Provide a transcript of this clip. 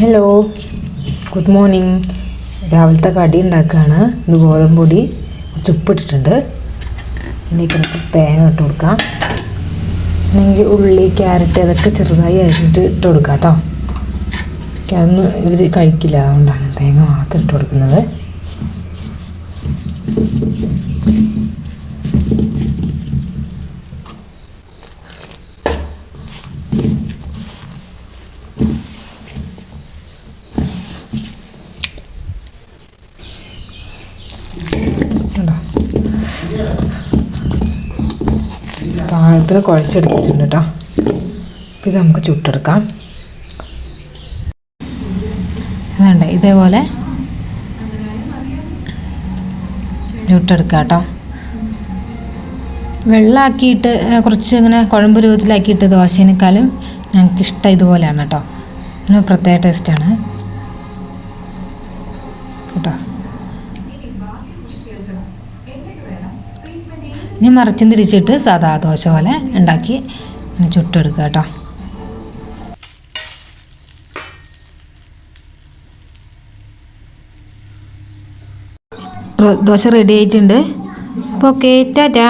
Hello good morning രാവിലത്തെ കടി ഉണ്ടാക്കുകയാണ് ഇത് ഗോതമ്പ് പൊടി കുറച്ച് ഉപ്പിട്ടിട്ടുണ്ട് തേങ്ങ ഇട്ട് കൊടുക്കാം. അല്ലെങ്കിൽ ഉള്ളി ക്യാരറ്റ് അതൊക്കെ ചെറുതായി അരിഞ്ഞിട്ട് ഇട്ട് കൊടുക്കാം കേട്ടോ. അതൊന്നും ഇവർ കഴിക്കില്ല. അതുകൊണ്ടാണ് തേങ്ങ മാത്രം ഇട്ട് കൊടുക്കുന്നത്. പാകത്തിന് കുഴച്ചെടുത്തിട്ടുണ്ട് കേട്ടോ ഇത് നമുക്ക് ചുട്ടെടുക്കാം. അതുണ്ട് ഇതേപോലെ ചുട്ടെടുക്കാം കേട്ടോ വെള്ളമാക്കിയിട്ട് കുറച്ച് ഇങ്ങനെ കുഴമ്പ് രൂപത്തിലാക്കിയിട്ട് ദോശേനേക്കാളും ഞങ്ങൾക്ക് ഇഷ്ടം ഇതുപോലെയാണ് കേട്ടോ പ്രത്യേക ടേസ്റ്റാണ് കേട്ടോ? ഇനി മറിച്ചും തിരിച്ചിട്ട് സാധാ ദോശ പോലെ ഉണ്ടാക്കി ഇങ്ങനെ ചുട്ടെടുക്കുക കേട്ടോ. ദോശ റെഡി ആയിട്ടുണ്ട്. ഓക്കെ ടാറ്റാ.